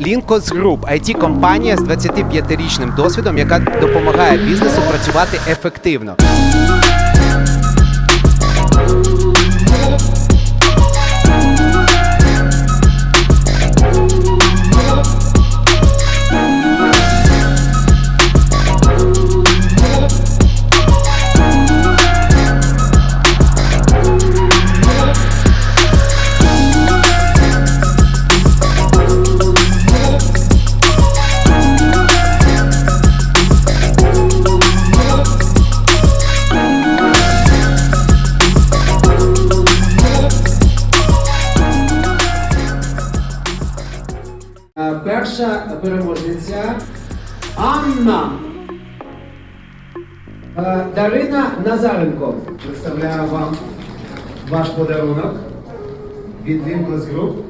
Linkos Group – it компанія з 25-річним досвідом, яка допомагає бізнесу працювати ефективно. Перша переможниця Анна. Е, Дарина Назаренко. Представляю вам ваш подарунок від Winkles Group.